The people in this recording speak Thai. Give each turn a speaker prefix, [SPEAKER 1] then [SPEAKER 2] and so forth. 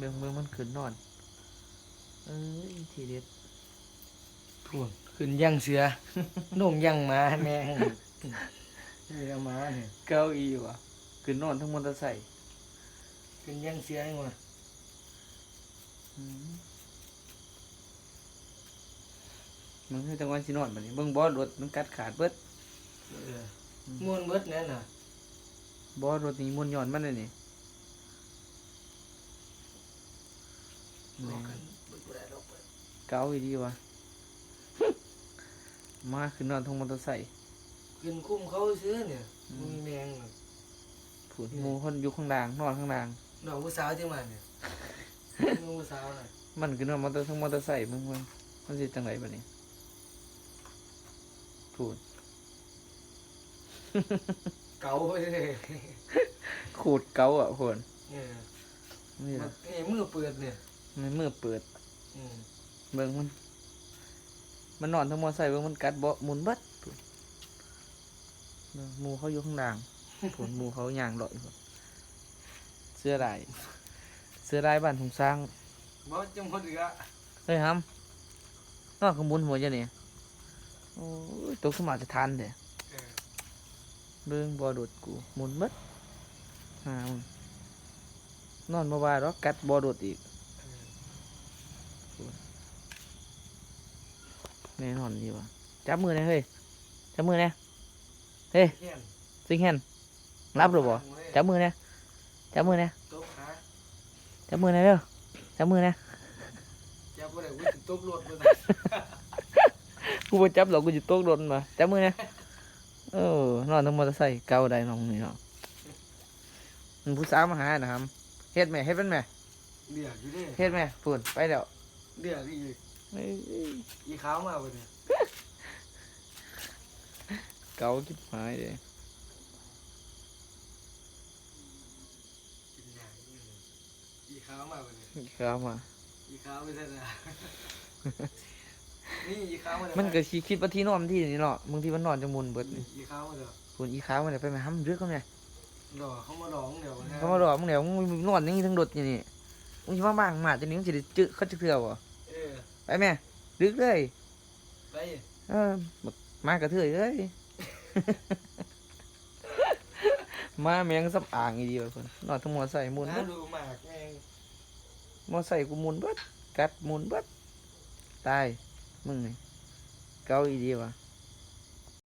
[SPEAKER 1] เมืองเมืองมันขึ้นนอน เอ้ยทีเด็ด
[SPEAKER 2] พูนขึ้นยังเสือ โน่งยังหมาแม่งนี่ละหมาเนี่ย
[SPEAKER 1] เก้าอี้วะขึ้นนอนทั้งมอเตอร์ไซค์
[SPEAKER 2] ขึ้นยังเสือให้มา
[SPEAKER 1] อืมมันคือจังหวะสินอนบัดนี้เบิ่งบ่รถมันกัดขาดเบิด
[SPEAKER 2] เออม้วนเบิดแน่น่ะ
[SPEAKER 1] บ่รถนี้มุนย้อนมันเลยนี่
[SPEAKER 2] บอกกัน เบิดบ่ได้หรอกเบิด
[SPEAKER 1] เก้าอีดีวะ มาขึ้นนอนทั้งมอเตอร์ไซค์
[SPEAKER 2] ขึ้นคุ้มเขาซื้อเนี่ยมึงแมงน่ะ
[SPEAKER 1] ผุนหมูคนอยู่ข้างล่างนอนข้างล่าง
[SPEAKER 2] ดอกผู้สาวที่มาเนี่ยมึงผู้สาวน่ะ
[SPEAKER 1] มันขึ้นนอนมอเตอร์ทั้งมอเตอร์ไซค์มึงมึงมันสิจังไรบัดนี้พูด
[SPEAKER 2] เก่าไปเลย
[SPEAKER 1] ขูดเก้าอะคน
[SPEAKER 2] เนี่ย
[SPEAKER 1] นี่
[SPEAKER 2] มั
[SPEAKER 1] ล่ะ
[SPEAKER 2] นนี่มือเปิดเนี่ย
[SPEAKER 1] มันมือเปิด
[SPEAKER 2] อืม
[SPEAKER 1] เบิ่งมัน มันนอนทั้งมอไซค์เบิ่งมันกัดเบาะหมุนเบัดพู้นเบิ่งหมูเขาอยู่ข้างล่างผลหมูเขาย่างเลอยพุ่นเสื้อลาย เสื้อลายบ้านถุงสร้าง
[SPEAKER 2] บ่จังหมดอีกอะ
[SPEAKER 1] เฮ้ยฮัมนอนข้างบนหัวจะเนี่ยโอ้ยตกสมาจะทันเด้
[SPEAKER 2] เออ
[SPEAKER 1] เบิ่งบ่โดดกูหมุนเบัดหามึงนอนบ่ว่าดอกกัดบ่โดดอีก
[SPEAKER 2] เออ
[SPEAKER 1] แน่นอนดีว่ะจับมือหนะเฮ้ยจับมือนะเฮ้ย
[SPEAKER 2] เฮียน
[SPEAKER 1] สิงเห็นรับหรือบ่
[SPEAKER 2] เว้ย
[SPEAKER 1] จับมือนะจับมือนะ
[SPEAKER 2] ตบขา
[SPEAKER 1] จับมือนะเด้อจับมือนะ
[SPEAKER 2] จับบ่ได้กูสิตบรถบ่ได้
[SPEAKER 1] กูบ่จับหรอกกูจะตกโดนมาจับมือนะเออนอนทั้งมอเตอร์ไซค์เก่าได้น้องนี่เนาะมันผู้สาวมาหานะครับเฮ็ดแม่เฮ็ดเป็นแม่
[SPEAKER 2] เดือดอยู่เด้
[SPEAKER 1] เฮ็ดแม่ฝุ่นไปแล้ว
[SPEAKER 2] เดือดอีก
[SPEAKER 1] เอ้ ย
[SPEAKER 2] อีขาวมาบ่เนี่ย
[SPEAKER 1] เก่าคิดหายเลย
[SPEAKER 2] กินยาอีกอีขาวมาบ่เนี่ย
[SPEAKER 1] ข้าวมา
[SPEAKER 2] อีขาวไม่ใช่นะนี่อีขาวมาเด้อ
[SPEAKER 1] มันก็สิคิดว่าที่นอนมันที่นี่เนาะบางทีมันนอนจังมุนเบิดนี่
[SPEAKER 2] อีขาวมาเด้อ
[SPEAKER 1] ฝุ่นอีขาวมันได้ไปแม่ห้ำเรือกเขาไง
[SPEAKER 2] ดอกเขามาร้องเดี๋ยวนะ
[SPEAKER 1] เขามาดอกมึงเดี๋ยวมึงนอนอย่างนี้ทั้งรถอย่างนี้มึงสิมาบ้างมาจะนี้มึงสิได้จื้อเขาจะเถื่อบ่
[SPEAKER 2] เออ
[SPEAKER 1] ไป แม่ดึกเลย
[SPEAKER 2] ไป
[SPEAKER 1] เออบักมากระเถื่อยเลยมาแมงสับอ่างอีเดียวคนนอนทั้งมอไซค์หมุน
[SPEAKER 2] น้า
[SPEAKER 1] เบิด
[SPEAKER 2] ดูหมากแม่ง
[SPEAKER 1] มอไซค์กูหมุนเบิดกัดหมุนเบิดตายมึงนี่เกาอีเดียวะ